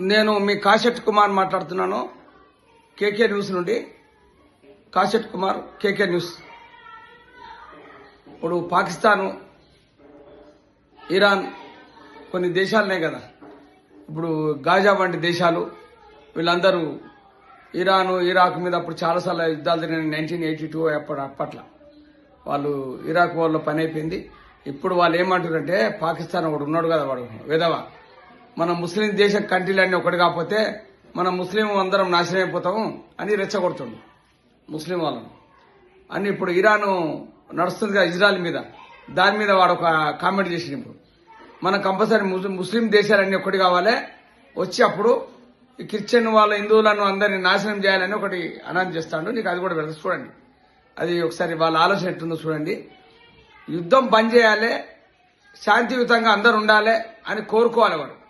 నేను మీ కాశెట్ కుమార్ మాట్లాడుతున్నాను. KK news నుండి. Kashet Kumar KK news. ఇప్పుడు పాకిస్తాను ఇరాన్ కొన్ని దేశాలనే కదా. ఇప్పుడు గాజా వంటి దేశాలు వీళ్ళందరూ ఇరాను ఇరాక్ మీద అప్పుడు చాలాసార్లు యుద్ధాలు జరిగిన నైన్టీన్ ఎయిటీ టూ అప్పటి అప్పట్లో. వాళ్ళు ఇరాక్ వాళ్ళు పని అయిపోయింది. ఇప్పుడు వాళ్ళు ఏమంటారంటే పాకిస్తాన్ ఒకడు ఉన్నాడు కదా వాడు విధవా మన ముస్లిం దేశం కంట్రీలన్నీ ఒకటి కాకపోతే మన ముస్లిం అందరం నాశనం అయిపోతాము అని రెచ్చగొడుతుండు ముస్లిం వాళ్ళను. అని ఇప్పుడు ఇరాన్ నడుస్తుంది కదా ఇజ్రాయల్ మీద. దాని మీద వాడు ఒక కామెంట్ చేసిండు ఇప్పుడు. మన కంపల్సరీ ముస్లిం ముస్లిం దేశాలన్నీ ఒకటి కావాలి. వచ్చి అప్పుడు ఈ క్రిస్టియన్ వాళ్ళ హిందువులను అందరినీ నాశనం చేయాలని ఒకటి అనౌన్స్ చేస్తాడు. నీకు అది కూడా పెడతా. చూడండి. అది ఒకసారి వాళ్ళ ఆలోచన ఎట్టుందో చూడండి. యుద్ధం బంద్ చేయాలి. శాంతియుతంగా అందరు ఉండాలి అని కోరుకోవాలి వాడు.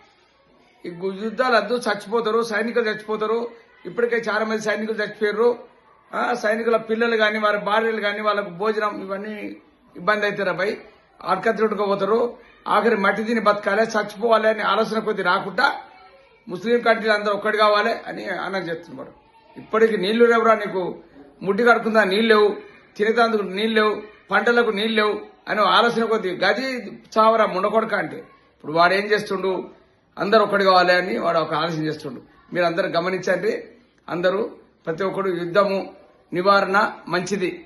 ఈ యుద్ధాలు వద్దు చచ్చిపోతారు సైనికులు చచ్చిపోతారు. ఇప్పటికే చాలా మంది సైనికులు చచ్చిపోయారు సైనికుల పిల్లలు కానీ వారి భార్యలు కానీ వాళ్ళకు భోజనం ఇవన్నీ ఇబ్బంది అవుతారు అబ్బాయి. అడకత్రుడుకోపోతారు ఆఖరి మట్టి తిని బతకాలి చచ్చిపోవాలి అని ఆలోచన కొద్ది రాకుండా ముస్లిం కంట్రీలు అందరూ ఒక్కటి కావాలి అని అన్న చెప్తున్నారు. ఇప్పటికి నీళ్ళు లేవురా నీకు? ముడ్డి కడుకుందా నీళ్ళు లేవు. తినేటందుకు నీళ్ళు లేవు. పంటలకు నీళ్ళు లేవు. అని ఆలోచన కొద్ది. గది చావరా? ముండకొడక అంటే. ఇప్పుడు వాడు ఏం చేస్తుండు? అందరు ఒక్కటి కావాలి అని వాడు ఒక ఆలోచన చేస్తుండు. మీరు అందరు గమనించండి అందరూ ప్రతి ఒక్కడు యుద్ధము నివారణ మంచిది.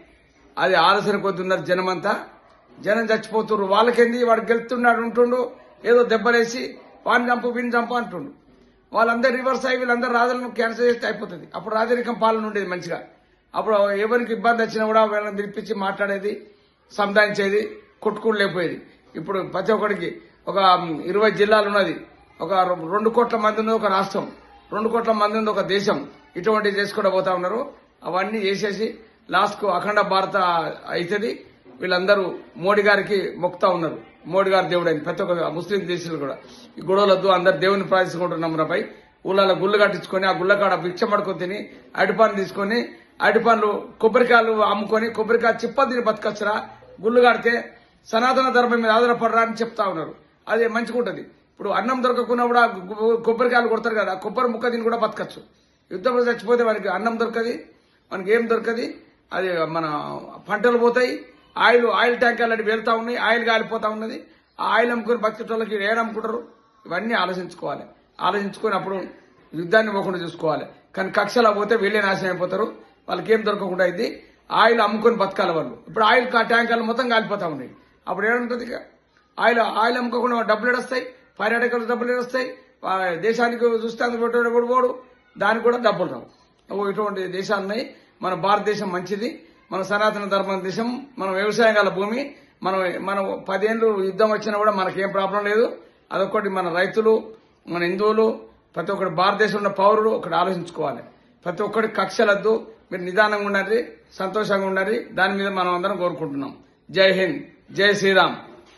అది ఆలోచన కొద్దున్నారు జనమంతా. జనం చచ్చిపోతున్నారు. వాళ్ళకేంది? వాడు గెలుతున్నాడు ఉంటుండు ఏదో దెబ్బలేసి వాడిని చంపు వీడిని చంపు అంటుండు. వాళ్ళందరూ రివర్స్ అయ్యి వీళ్ళందరూ రాజులను క్యాన్సల్ చేస్తే అయిపోతుంది. అప్పుడు రాజరికం పాలన ఉండేది మంచిగా. అప్పుడు ఎవరికి ఇబ్బంది వచ్చినా కూడా వీళ్ళని పిలిపించి మాట్లాడేది సంధానించేది కొట్టుకుని లేకపోయేది. ఇప్పుడు ప్రతి ఒక్కడికి ఒక ఇరవై జిల్లాలు ఉన్నది. ఒక రెండు కోట్ల మంది ఉంది ఒక రాష్ట్రం రెండు కోట్ల మంది ఉంది ఒక దేశం ఇటువంటివి చేసుకుంటూ పోతా ఉన్నారు. అవన్నీ చేసేసి లాస్ట్కు అఖండ భారత అవుతుంది వీళ్ళందరూ మోడీ గారికి మొక్తా ఉన్నారు. మోడీ గారు దేవుడు ప్రతి ఒక్క ముస్లిం దేశాలు కూడా. ఈ గొడవలద్దు అందరు దేవుని ప్రార్థించుకుంటున్నాం రాపై ఊళ్ళలో గుళ్ళు కట్టించుకొని ఆ గుళ్ళ కాడ భిక్ష పడుకొని తిని అడిపాలు తీసుకొని అడిపాన్లు కొబ్బరికాయలు అమ్ముకొని కొబ్బరికాయ చిప్ప తిని బతకచ్చురా. గుళ్ళు కడితే సనాతన ధర్మం మీద ఆధారపడరా అని చెప్తా ఉన్నారు. అది మంచిగా ఉంటుంది ఇప్పుడు అన్నం దొరకకుండా కూడా కొబ్బరికాయలు కొడతారు కదా కొబ్బరి ముక్క తిని కూడా బతకచ్చు. యుద్ధంలో చచ్చిపోతే మనకి అన్నం దొరకది మనకి ఏం దొరకది? అది మన పంటలు పోతాయి ఆయిల్ ఆయిల్ ట్యాంకర్లు అటు వెళ్తూ ఉన్నాయి ఆయిల్ కాలిపోతా ఉన్నది. ఆ ఆయిల్ అమ్ముకుని బతికేటోళ్ళకి ఏడమ్ముకుంటారు ఇవన్నీ ఆలోచించుకోవాలి. ఆలోచించుకొని అప్పుడు యుద్ధాన్ని పోకుండా చూసుకోవాలి. కానీ కక్షలా పోతే వీళ్ళే నాశనం అయిపోతారు. వాళ్ళకి ఏం దొరకకుండా అయింది. ఆయిల్ అమ్ముకొని బతకాలి వాళ్ళు. ఇప్పుడు ఆయిల్ ట్యాంకర్లు మొత్తం కాలిపోతా ఉన్నాయి. అప్పుడు ఏడుంటుంది ఇక? ఆయిల్ ఆయిల్ అమ్ముకోకుండా డబ్బులు ఎడొస్తాయి పర్యాటకులు డబ్బులు వస్తాయి? దేశానికి చూస్తే అందుకు పోడు దానికి కూడా డబ్బులు రావు. ఇటువంటి దేశాలు మన భారతదేశం మంచిది. మన సనాతన ధర్మ దేశం. మన వ్యవసాయం గల భూమి. మనం మనం పదేళ్ళు యుద్ధం వచ్చినా కూడా మనకేం ప్రాబ్లం లేదు. అదొకటి మన రైతులు మన హిందువులు ప్రతి ఒక్కటి భారతదేశంలో ఉన్న పౌరులు ఒకటి ఆలోచించుకోవాలి. ప్రతి ఒక్కటి కక్షలద్దు. మీరు నిదానంగా ఉండండి సంతోషంగా ఉండండి. దాని మీద మనం అందరం కోరుకుంటున్నాం. జై హింద్. జై శ్రీరామ్.